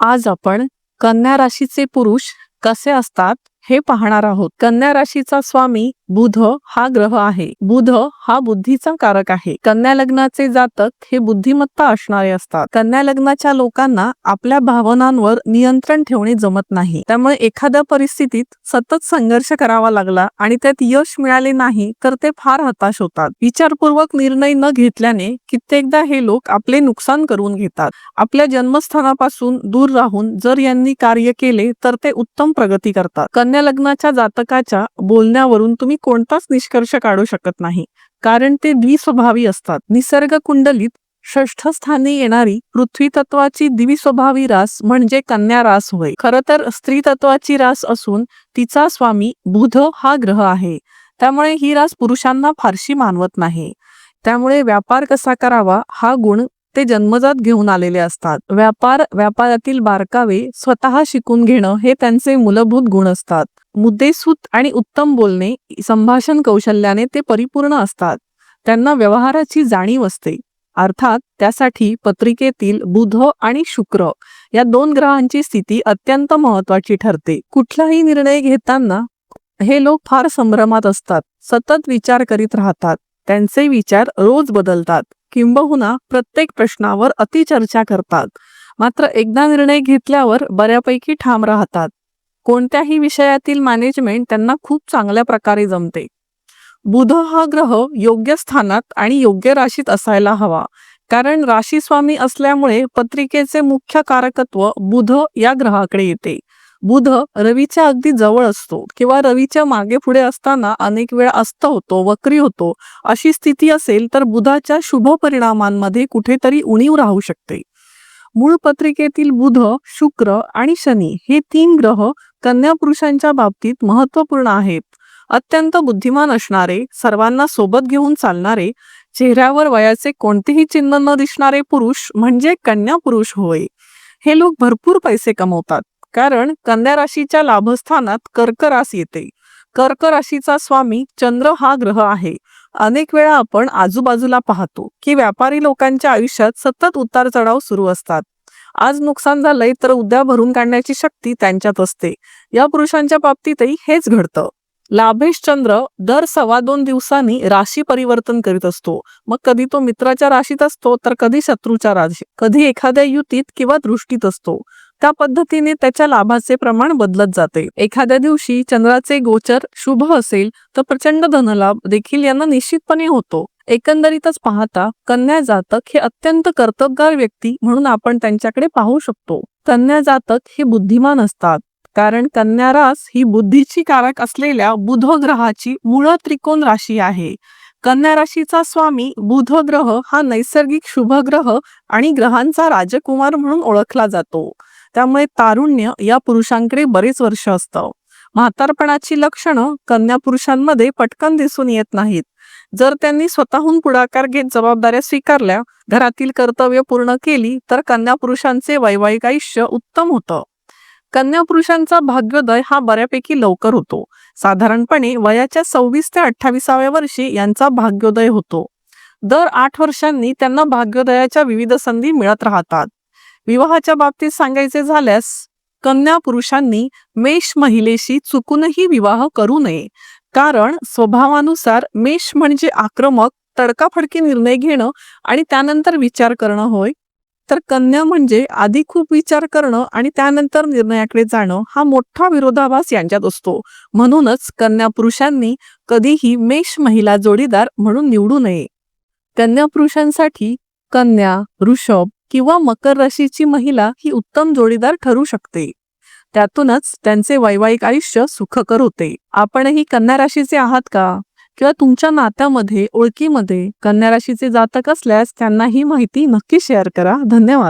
आज आपण कन्या राशीचे पुरुष कसे असतात हे पाहणार आहोत. कन्या राशीचा स्वामी बुध हा ग्रह आहे. बुध हा बुद्धीचा कारक आहे. कन्या लग्नाचे जातक हे बुद्धिमत्ता असणारे असतात. कन्या लग्नाच्या लोकांना आपल्या भावनांवर नियंत्रण ठेवणे जमत नाही. त्यामुळे एखाद्या परिस्थितीत सतत संघर्ष करावा लागला आणि त्यात यश मिळाले नाही तर ते फार हताश होतात. विचारपूर्वक निर्णय न घेतल्याने कित्येकदा हे लोक आपले नुकसान करून घेतात. आपल्या जन्मस्थानापासून दूर राहून जर यांनी कार्य केले तर ते उत्तम प्रगती करतात. कन्या लग्नाच्या जातकाच्या बोलण्यावरून तुम्ही कोणताच निष्कर्ष काढू शकत नाही. कारण ते द्विस्वभावी असतात. निसर्ग कुंडलीत षष्ठ स्थानी येणारी पृथ्वी तत्वाची द्विस्वभावी रास म्हणजे कन्या रास होय. खर तर स्त्री तत्वाची रास असून तिचा स्वामी बुध हा ग्रह आहे. त्यामुळे ही रास पुरुषांना फारशी मानवत नाही. त्यामुळे व्यापार कसा करावा हा गुण ते जन्मजात घेऊन आलेले असतात. व्यापार व्यापारातील बारकावे स्वतः शिकून घेणं हे त्यांचे मूलभूत गुण असतात. मुद्देसूत आणि उत्तम बोलणे संभाषण कौशल्याने ते परिपूर्ण असतात. त्यांना व्यवहाराची जाणीव असते. अर्थात त्यासाठी पत्रिकेतील बुध आणि शुक्र या दोन ग्रहांची स्थिती अत्यंत महत्वाची ठरते. कुठलाही निर्णय घेताना हे लोक फार संभ्रमात असतात सतत विचार करीत राहतात त्यांचे विचार रोज बदलतात किंबहुना प्रत्येक प्रश्नावर अतिचर्चा करतात. मात्र एकदा निर्णय घेतल्यावर बऱ्यापैकी ठाम राहतात. कोणत्याही विषयातील मॅनेजमेंट त्यांना खूप चांगल्या प्रकारे जमते. बुध हा ग्रह योग्य स्थानात आणि योग्य राशीत असायला हवा. कारण राशी स्वामी असल्यामुळे पत्रिकेचे मुख्य कारकत्व बुध या ग्रहाकडे येते. बुध रवीच्या अगदी जवळ असतो किंवा रवीच्या मागे पुढे असताना अनेक वेळा अस्त होतो वक्री होतो अशी स्थिती असेल तर बुधाच्या शुभ परिणामांमध्ये कुठेतरी उणीव राहू शकते. मूळ पत्रिकेतील बुध शुक्र आणि शनी हे तीन ग्रह कन्या पुरुषांच्या बाबतीत महत्त्वपूर्ण आहेत. अत्यंत बुद्धिमान असणारे सर्वांना सोबत घेऊन चालणारे चेहऱ्यावर वयाचे कोणतेही चिन्ह न दिसणारे पुरुष म्हणजे कन्या पुरुष होय. हे लोक भरपूर पैसे कमवतात कारण कन्या राशीच्या लाभस्थानात कर्क रास येते. कर्क राशीचा स्वामी चंद्र हा ग्रह आहे. अनेक वेळा आपण आजूबाजूला पाहतो की व्यापारी लोकांच्या आयुष्यात सतत उतार चढाव सुरू असतात. आज नुकसान झालंय तर उद्या भरून काढण्याची शक्ती त्यांच्यात असते. या पुरुषांच्या बाबतीतही हेच घडतं. लाभेश चंद्र दर सव्वा दोन दिवसांनी राशी परिवर्तन करीत असतो. मग कधी तो मित्राच्या राशीत असतो तर कधी शत्रूच्या राशी कधी एखाद्या युतीत किंवा दृष्टीत असतो. त्या पद्धतीने त्याच्या लाभाचे प्रमाण बदलत जाते. एखाद्या दिवशी चंद्राचे गोचर शुभ असेल तर प्रचंड धनलाभ देखील यांना निश्चितपणे होतो. एकंदरीतच पाहता कन्या जातक हे अत्यंत कर्तबगार व्यक्ती म्हणून आपण त्यांच्याकडे पाहू शकतो. कन्या जातक हे बुद्धिमान असतात कारण कन्या रास ही बुद्धीची कारक असलेल्या बुध ग्रहाची मूळ त्रिकोण राशी आहे. कन्या राशीचा स्वामी बुध ग्रह हा नैसर्गिक शुभ ग्रह आणि ग्रहांचा राजकुमार म्हणून ओळखला जातो. त्यामुळे तारुण्य या पुरुषांकडे बरेच वर्ष असतं. म्हातारपणाची लक्षणं कन्या पुरुषांमध्ये पटकन दिसून येत नाहीत. जर त्यांनी स्वतःहून पुढाकार घेत जबाबदाऱ्या स्वीकारल्या घरातील कर्तव्य पूर्ण केली तर कन्या पुरुषांचे वैवाहिक आयुष्य उत्तम होतं. कन्या पुरुषांचा भाग्योदय हा बऱ्यापैकी लवकर होतो. साधारणपणे वयाच्या सव्वीस ते अठ्ठावीसाव्या वर्षी यांचा भाग्योदय होतो. दर आठ वर्षांनी त्यांना भाग्योदयाच्या विविध संधी मिळत राहतात. विवाहाच्या बाबतीत सांगायचे झाल्यास कन्या पुरुषांनी मेष महिलेशी चुकूनही विवाह करू नये. कारण स्वभावानुसार मेष म्हणजे आक्रमक तडकाफडकी निर्णय घेणं आणि त्यानंतर विचार करणं होय. तर कन्या म्हणजे आधी खूप विचार करणं आणि त्यानंतर निर्णयाकडे जाणं हा मोठा विरोधाभास यांच्यात असतो. म्हणूनच कन्या पुरुषांनी कधीही मेष महिला जोडीदार म्हणून निवडू नये. कन्या पुरुषांसाठी कन्या ऋषभ किंवा मकर राशीची महिला ही उत्तम जोडीदार ठरू शकते. त्यातूनच त्यांचे वैवाहिक आयुष्य सुखकर होते. आपणही कन्या राशीचे आहात का? किंवा तुमच्या नात्यामध्ये ओळखीमध्ये कन्या राशीचे जातक असल्यास त्यांना ही माहिती नक्की शेअर करा. धन्यवाद.